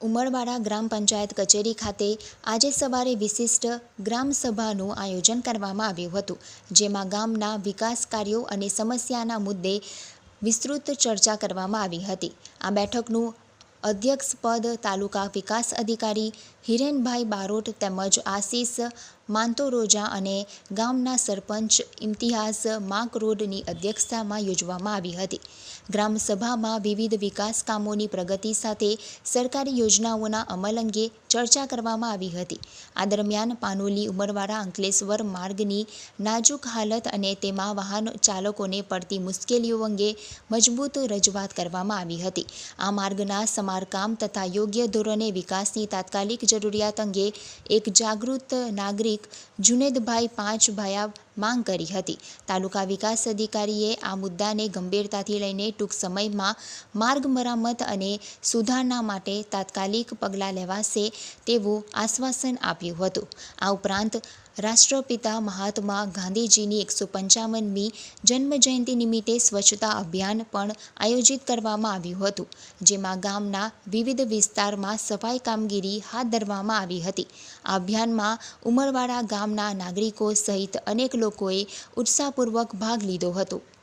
ઉમરવાડા ગ્રામ પંચાયત કચેરી ખાતે આજે સવારે વિશિષ્ટ ગ્રામસભાનું આયોજન કરવામાં આવ્યું હતું, જેમાં ગામના વિકાસ કાર્યો અને સમસ્યાના મુદ્દે વિસ્તૃત ચર્ચા કરવામાં આવી હતી. આ બેઠકનું અધ્યક્ષપદ તાલુકા વિકાસ અધિકારી હિરેનભાઈ બારોટ તેમજ આશીષ માંતોરોજા અને ગામના સરપંચ ઇમ્તિયાઝ માકરોડની અધ્યક્ષતામાં યોજવામાં આવી હતી. ગ્રામસભામાં વિવિધ વિકાસ કામોની પ્રગતિ સાથે સરકારી યોજનાઓના અમલ અંગે ચર્ચા કરવામાં આવી હતી. આ દરમિયાન પાનોલી, ઉમરવાડા, અંકલેશ્વર માર્ગની નાજુક હાલત અને તેમાં વાહન ચાલકોને પડતી મુશ્કેલીઓ અંગે મજબૂત રજૂઆત કરવામાં આવી હતી. આ માર્ગના સમારકામ તથા યોગ્ય ધોરણે વિકાસની તાત્કાલિક જરૂરિયાત અંગે એક જાગૃત નાગરિક જુનેદભાઈ પાંચભાયા માંગ કરી હતી. તાલુકા વિકાસ અધિકારીએ આ મુદ્દાને ગંભીરતાથી લઈને ટૂંક સમયમાં માર્ગ મરામત અને સુધારણા માટે તાત્કાલિક પગલાં લેવાશે તેવું આશ્વાસન આપ્યું હતું. આ ઉપરાંત, રાષ્ટ્રપિતા મહાત્મા ગાંધીજીની એકસો પંચાવનમી જન્મજયંતિ નિમિત્તે સ્વચ્છતા અભિયાન પણ આયોજિત કરવામાં આવ્યું હતું, જેમાં ગામના વિવિધ વિસ્તારમાં સફાઈ કામગીરી હાથ ધરવામાં આવી હતી. આ અભિયાનમાં ઉમરવાડા ગામના નાગરિકો સહિત અનેક લોકોએ ઉત્સાહપૂર્વક ભાગ લીધો હતો.